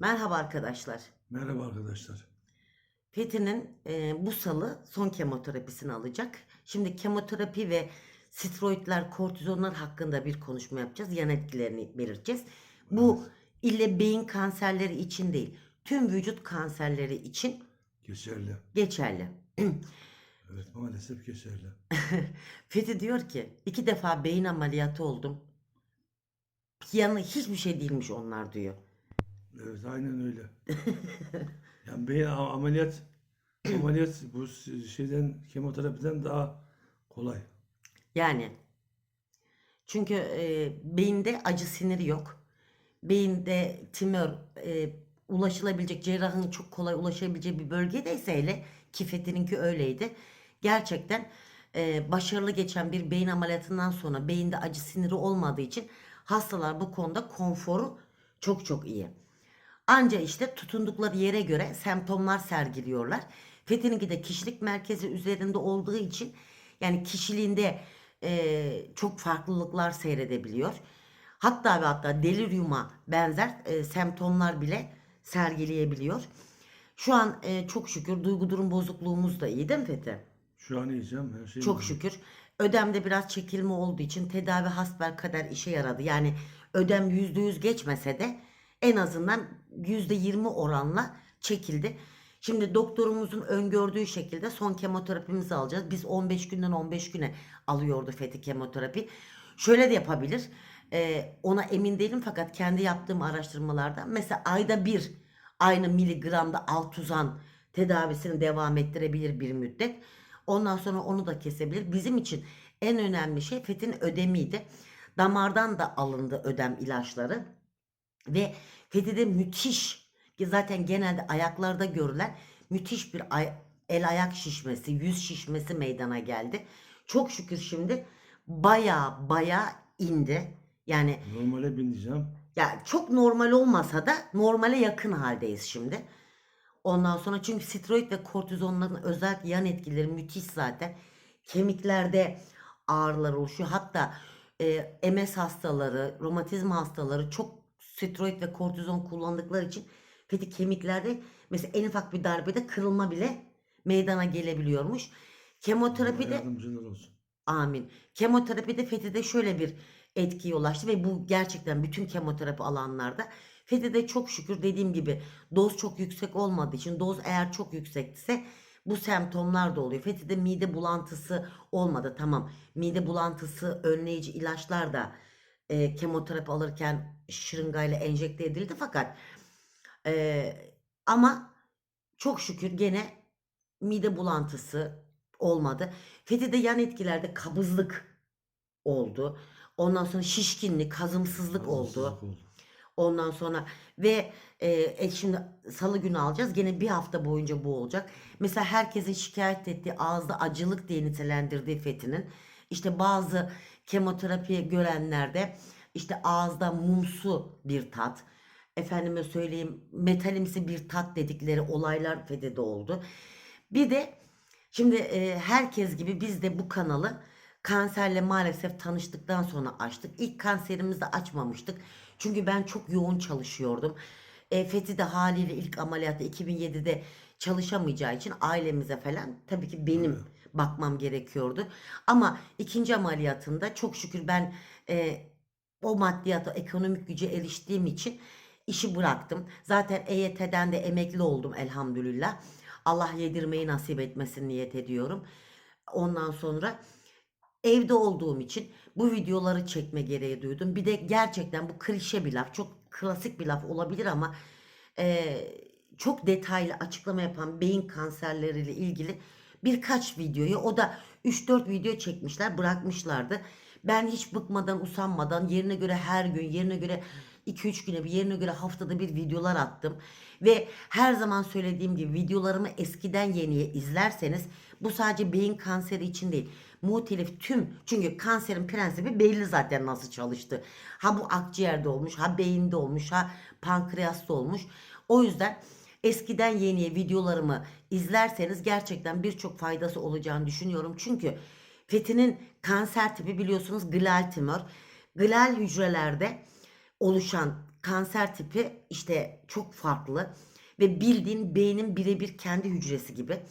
Merhaba arkadaşlar. Merhaba arkadaşlar. Fethi'nin e, bu salı son kemoterapisini alacak. Şimdi kemoterapi ve steroidler, kortizonlar hakkında bir konuşma yapacağız. Yan etkilerini belirteceğiz. Bu ille beyin kanserleri için değil, tüm vücut kanserleri için Geçerli. geçerli. Evet maalesef geçerli. Fethi diyor ki iki defa beyin ameliyatı oldum. Yanı hiçbir şey değilmiş onlar diyor. Evet aynen öyle. yani beyin ameliyat ameliyat bu şeyden kemoterapiden daha kolay. Yani çünkü e, beyinde acı siniri yok. Beyinde tümör e, ulaşılabilecek cerrahın çok kolay ulaşabileceği bir bölgedeyse hele ki Fethi'ninki öyleydi. Gerçekten e, başarılı geçen bir beyin ameliyatından sonra beyinde acı siniri olmadığı için hastalar bu konuda konforu çok çok iyi. Anca işte tutundukları yere göre semptomlar sergiliyorlar. Fethi'ninki de kişilik merkezi üzerinde olduğu için yani kişiliğinde e, çok farklılıklar seyredebiliyor. Hatta ve hatta deliriuma benzer e, semptomlar bile sergileyebiliyor. Şu an e, çok şükür duygu durum bozukluğumuz da iyi değil mi Fethi? Şu an yiyeceğim her şey. Çok iyi. şükür. Ödemde biraz çekilme olduğu için tedavi hasbelkader işe yaradı. Yani ödem %100 geçmese de en azından %20 oranla çekildi. Şimdi doktorumuzun öngördüğü şekilde son kemoterapimizi alacağız. Biz 15 günden 15 güne alıyordu Fethi kemoterapi. Şöyle de yapabilir. Ee, ona emin değilim fakat kendi yaptığım araştırmalarda mesela ayda bir aynı miligramda altuzan tedavisini devam ettirebilir bir müddet. Ondan sonra onu da kesebilir. Bizim için en önemli şey Fethi'nin ödemiydi. Damardan da alındı ödem ilaçları. Ve Fethi'de müthiş ki zaten genelde ayaklarda görülen müthiş bir ay- el ayak şişmesi, yüz şişmesi meydana geldi. Çok şükür şimdi baya baya indi. Yani Normale bin diyeceğim. ya çok normal olmasa da normale yakın haldeyiz şimdi. Ondan sonra çünkü steroid ve kortizonların özel yan etkileri müthiş zaten. Kemiklerde ağrılar oluşuyor. Hatta e, MS hastaları, romatizma hastaları çok steroid ve kortizon kullandıkları için fethi kemiklerde mesela en ufak bir darbede kırılma bile meydana gelebiliyormuş. Kemoterapide olsun. Amin. Kemoterapide Fethi'de şöyle bir etkiye ulaştı ve bu gerçekten bütün kemoterapi alanlarda Fethi'de çok şükür dediğim gibi doz çok yüksek olmadığı için doz eğer çok yüksekse bu semptomlar da oluyor. Fethi'de mide bulantısı olmadı tamam. Mide bulantısı önleyici ilaçlar da e, kemoterapi alırken şırıngayla enjekte edildi fakat e, ama çok şükür gene mide bulantısı olmadı. Fethi'de yan etkilerde kabızlık oldu. Ondan sonra şişkinlik, hazımsızlık oldu. Hazırsızlık oldu. Ondan sonra ve e, e, şimdi salı günü alacağız. Gene bir hafta boyunca bu olacak. Mesela herkesin şikayet ettiği ağızda acılık diye nitelendirdiği Fethi'nin işte bazı kemoterapi görenlerde işte ağızda mumsu bir tat. Efendime söyleyeyim metalimsi bir tat dedikleri olaylar Fethi'de oldu. Bir de şimdi e, herkes gibi biz de bu kanalı kanserle maalesef tanıştıktan sonra açtık. İlk kanserimizi açmamıştık. Çünkü ben çok yoğun çalışıyordum. E, Fethi de haliyle ilk ameliyatta 2007'de çalışamayacağı için ailemize falan tabii ki benim bakmam gerekiyordu. Ama ikinci ameliyatında çok şükür ben e, o maddiyata, ekonomik güce eriştiğim için işi bıraktım. Zaten EYT'den de emekli oldum elhamdülillah. Allah yedirmeyi nasip etmesin niyet ediyorum. Ondan sonra evde olduğum için bu videoları çekme gereği duydum. Bir de gerçekten bu klişe bir laf, çok klasik bir laf olabilir ama eee, çok detaylı açıklama yapan beyin kanserleriyle ilgili birkaç videoyu o da 3-4 video çekmişler bırakmışlardı. Ben hiç bıkmadan usanmadan yerine göre her gün yerine göre 2-3 güne bir yerine göre haftada bir videolar attım. Ve her zaman söylediğim gibi videolarımı eskiden yeniye izlerseniz bu sadece beyin kanseri için değil. Muhtelif tüm çünkü kanserin prensibi belli zaten nasıl çalıştı. Ha bu akciğerde olmuş ha beyinde olmuş ha pankreasta olmuş. O yüzden eskiden yeniye videolarımı izlerseniz gerçekten birçok faydası olacağını düşünüyorum. Çünkü Fethi'nin kanser tipi biliyorsunuz glial tümör. Glial hücrelerde oluşan kanser tipi işte çok farklı ve bildiğin beynin birebir kendi hücresi gibi.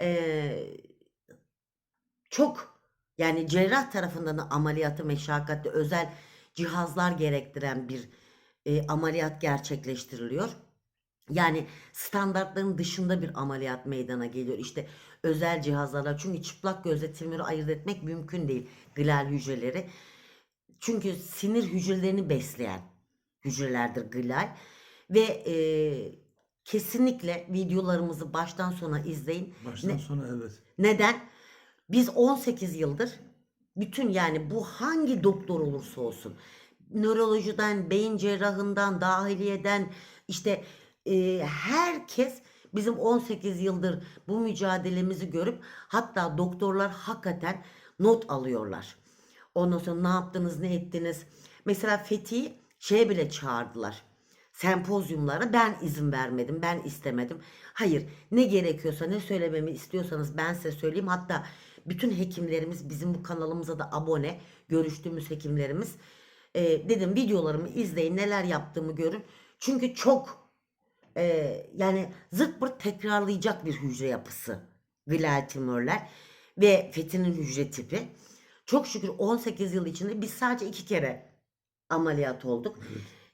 Ee, çok yani cerrah tarafından da ameliyatı meşakkatli özel cihazlar gerektiren bir e, ameliyat gerçekleştiriliyor. Yani standartların dışında bir ameliyat meydana geliyor. İşte özel cihazlarla çünkü çıplak gözle tümörü ayırt etmek mümkün değil glial hücreleri. Çünkü sinir hücrelerini besleyen hücrelerdir glial ve e, kesinlikle videolarımızı baştan sona izleyin. Baştan Ne- sona evet. Neden? Biz 18 yıldır bütün yani bu hangi doktor olursa olsun nörolojiden, beyin cerrahından, dahiliyeden işte e, herkes bizim 18 yıldır bu mücadelemizi görüp hatta doktorlar hakikaten not alıyorlar. Ondan sonra ne yaptınız, ne ettiniz? Mesela Fethi'yi şeye bile çağırdılar. Sempozyumlara ben izin vermedim, ben istemedim. Hayır, ne gerekiyorsa, ne söylememi istiyorsanız ben size söyleyeyim. Hatta bütün hekimlerimiz bizim bu kanalımıza da abone, görüştüğümüz hekimlerimiz. Ee, dedim videolarımı izleyin, neler yaptığımı görün. Çünkü çok e, yani zırt pırt tekrarlayacak bir hücre yapısı glial tümörler ve fetinin hücre tipi. Çok şükür 18 yıl içinde biz sadece iki kere ameliyat olduk.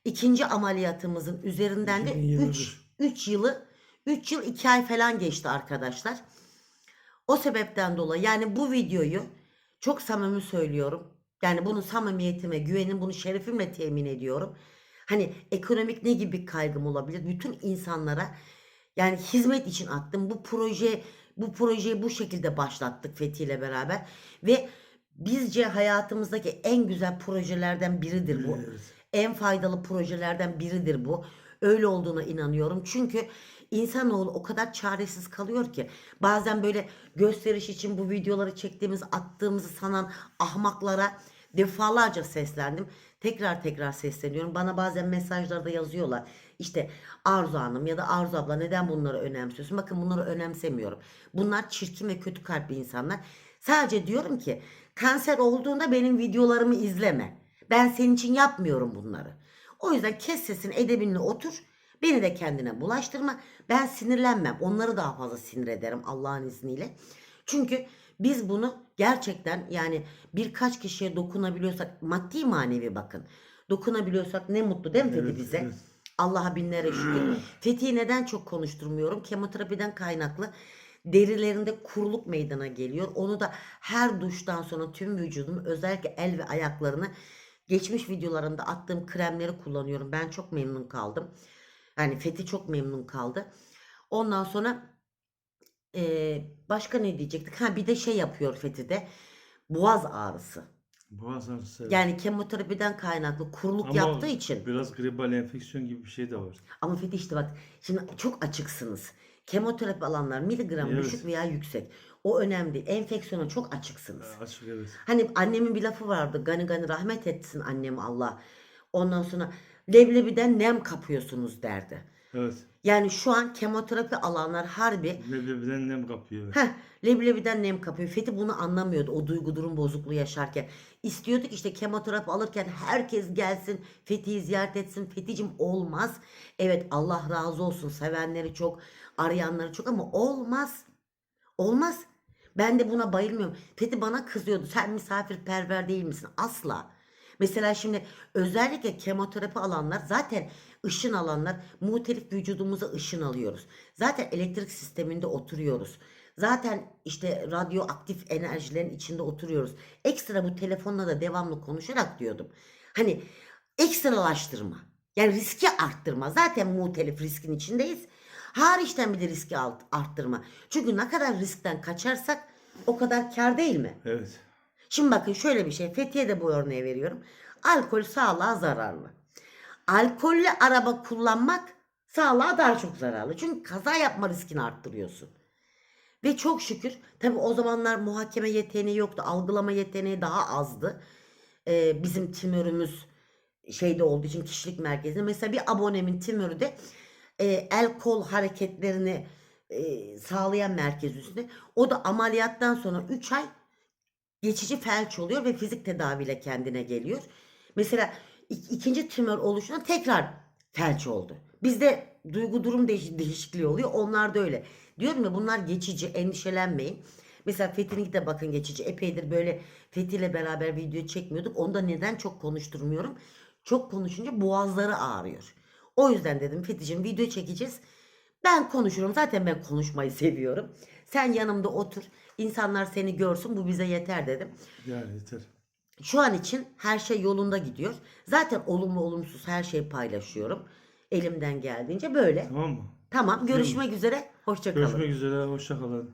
İkinci ameliyatımızın üzerinden de 2021. 3 3 yılı 3 yıl 2 ay falan geçti arkadaşlar. O sebepten dolayı yani bu videoyu çok samimi söylüyorum. Yani bunu samimiyetime, güvenim, bunu şerefimle temin ediyorum. Hani ekonomik ne gibi kaygım olabilir? Bütün insanlara yani hizmet için attım. Bu proje bu projeyi bu şekilde başlattık Fethi ile beraber ve bizce hayatımızdaki en güzel projelerden biridir bu. Evet. En faydalı projelerden biridir bu. Öyle olduğuna inanıyorum. Çünkü insanoğlu o kadar çaresiz kalıyor ki bazen böyle gösteriş için bu videoları çektiğimiz, attığımızı sanan ahmaklara defalarca seslendim. Tekrar tekrar sesleniyorum. Bana bazen mesajlarda yazıyorlar. İşte Arzu Hanım ya da Arzu abla neden bunları önemsiyorsun? Bakın bunları önemsemiyorum. Bunlar çirkin ve kötü kalpli insanlar. Sadece diyorum ki kanser olduğunda benim videolarımı izleme. Ben senin için yapmıyorum bunları. O yüzden kes sesini edebinle otur. Beni de kendine bulaştırma. Ben sinirlenmem. Onları daha fazla sinir ederim Allah'ın izniyle. Çünkü biz bunu gerçekten yani birkaç kişiye dokunabiliyorsak maddi manevi bakın. Dokunabiliyorsak ne mutlu değil mi Fethi Evet, bize? evet. Allah'a binlere şükür. Fethi'yi neden çok konuşturmuyorum? Kemoterapiden kaynaklı derilerinde kuruluk meydana geliyor. Onu da her duştan sonra tüm vücudumu özellikle el ve ayaklarını geçmiş videolarımda attığım kremleri kullanıyorum. Ben çok memnun kaldım. Yani Fethi çok memnun kaldı. Ondan sonra eee, başka ne diyecektik? Ha bir de şey yapıyor Fethi'de. Boğaz ağrısı. Boğaz ağrısı. evet. Yani kemoterapiden kaynaklı kuruluk Ama yaptığı için. Biraz gribal enfeksiyon gibi bir şey de var. Ama Fethi işte bak şimdi çok açıksınız. Kemoterapi alanlar miligram Evet. düşük veya yüksek. O önemli. Enfeksiyona çok açıksınız. Açık evet. Hani annemin bir lafı vardı. Gani gani rahmet etsin annem Allah. Ondan sonra leblebiden nem kapıyorsunuz derdi. Evet. Yani şu an kemoterapi alanlar harbi Leblebiden nem kapıyor. Heh, leblebiden nem kapıyor. Fethi bunu anlamıyordu o duygu durum bozukluğu yaşarken. İstiyorduk işte kemoterapi alırken herkes gelsin Fethi'yi ziyaret etsin. Fethi'cim olmaz. Evet Allah razı olsun sevenleri çok arayanları çok ama olmaz. Olmaz. Ben de buna bayılmıyorum. Fethi bana kızıyordu. Sen misafirperver değil misin? Asla. Mesela şimdi özellikle kemoterapi alanlar zaten ışın alanlar muhtelif vücudumuza ışın alıyoruz. Zaten elektrik sisteminde oturuyoruz. Zaten işte radyoaktif enerjilerin içinde oturuyoruz. Ekstra bu telefonla da devamlı konuşarak diyordum. Hani ekstralaştırma. Yani riski arttırma. Zaten muhtelif riskin içindeyiz. Hariçten bir de riski arttırma. Çünkü ne kadar riskten kaçarsak o kadar kar değil mi? Evet. Şimdi bakın şöyle bir şey. Fethiye'de bu örneği veriyorum. Alkol sağlığa zararlı. Alkollü araba kullanmak sağlığa daha çok zararlı. Çünkü kaza yapma riskini arttırıyorsun. Ve çok şükür tabi o zamanlar muhakeme yeteneği yoktu. Algılama yeteneği daha azdı. Ee, bizim tümörümüz şeyde olduğu için kişilik merkezinde. Mesela bir abonemin tümörü de e, el kol hareketlerini e, sağlayan merkez üstünde. O da ameliyattan sonra 3 ay geçici felç oluyor ve fizik tedaviyle kendine geliyor. Mesela ik- ikinci tümör oluşuna tekrar felç oldu. Bizde duygu durum değiş- değişikliği oluyor. Onlar da öyle. Diyorum ya bunlar geçici endişelenmeyin. Mesela Fethi'ninki de bakın geçici. Epeydir böyle Fethi ile beraber video çekmiyorduk. Onu da neden çok konuşturmuyorum? Çok konuşunca boğazları ağrıyor. O yüzden dedim Fethi'cim video çekeceğiz. Ben konuşurum. Zaten ben konuşmayı seviyorum. Sen yanımda otur. İnsanlar seni görsün. Bu bize yeter dedim. Yani yeter. Şu an için her şey yolunda gidiyor. Zaten olumlu olumsuz her şeyi paylaşıyorum. Elimden geldiğince böyle. Tamam mı? Tamam görüşmek üzere. Hoşça kalın. Görüşmek üzere. Hoşça kalın.